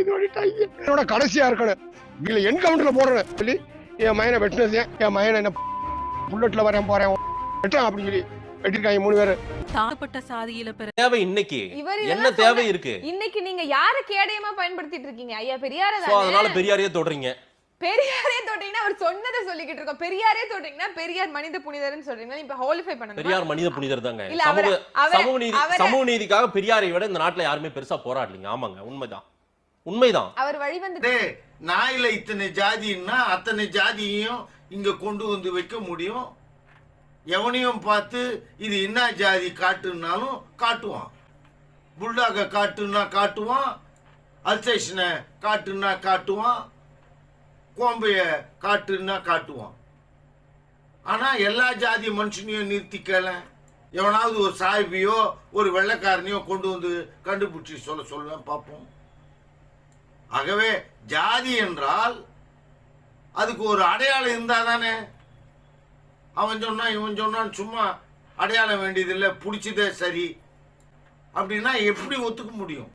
என்னோட கடைசியா இருக்கணும். இதுல என்கவுண்டர்ல போடுறேன் சொல்லி என் மயனை வெட்டினது என் மயனை என்ன புல்லட்ல வரேன் போறேன். வெட்டான் அப்படின்னு சொல்லி வெட்டிருக்காங்க மூணு பேர். தாழ்த்தப்பட்ட சாதியில பிற தேவை இன்னைக்கு. என்ன தேவை இருக்கு? இன்னைக்கு நீங்க யார கேடயமா பயன்படுத்திட்டு இருக்கீங்க? ஐயா பெரியார சோ அதனால பெரியாரையே தொடறீங்க. பெரியாரே தொட்டீங்கன்னா அவர் சொன்னதை சொல்லிக்கிட்டு இருக்கோம். பெரியாரே தொட்டீங்கன்னா பெரியார் மனித புனிதர்னு சொல்றீங்க இப்ப ஹோலிஃபை பண்ணணும்? பெரியார் மனித புனிதர் தாங்க. இல்ல, சமூக நீதி சமூக நீதிக்காக பெரியாரை விட இந்த நாட்டுல யாருமே பெருசா போராடலீங்க. ஆமாங்க உண்மைதான். உண்மைதான். அவர் வழி வந்து டேய், நாயில இத்தனை ஜாதின்னா அத்தனை ஜாதியையும் இங்க கொண்டு வந்து வைக்க முடியும். எவனையும் பார்த்து இது என்ன ஜாதி காட்டுனாலும் காட்டுவான். புல்டாக காட்டுன்னா காட்டுவான் அல்சேஷனை காட்டுன்னா காட்டுவான் கோம்பைய காட்டுன்னா காட்டுவான். ஆனா எல்லா ஜாதி மனுஷனையும் நிறுத்திக்கல எவனாவது ஒரு சாய்பியோ ஒரு வெள்ளைக்காரனையோ கொண்டு வந்து கண்டுபிடிச்சி சொல்ல சொல்ல பார்ப்போம். ஆகவே ஜாதி என்றால் அதுக்கு ஒரு அடையாளம் இருந்தா தானே அவன் சொன்னான் இவன் சொன்னான் சும்மா அடையாளம் வேண்டியதில்லை பிடிச்சதே சரி. அப்படின்னா எப்படி ஒத்துக்க முடியும்?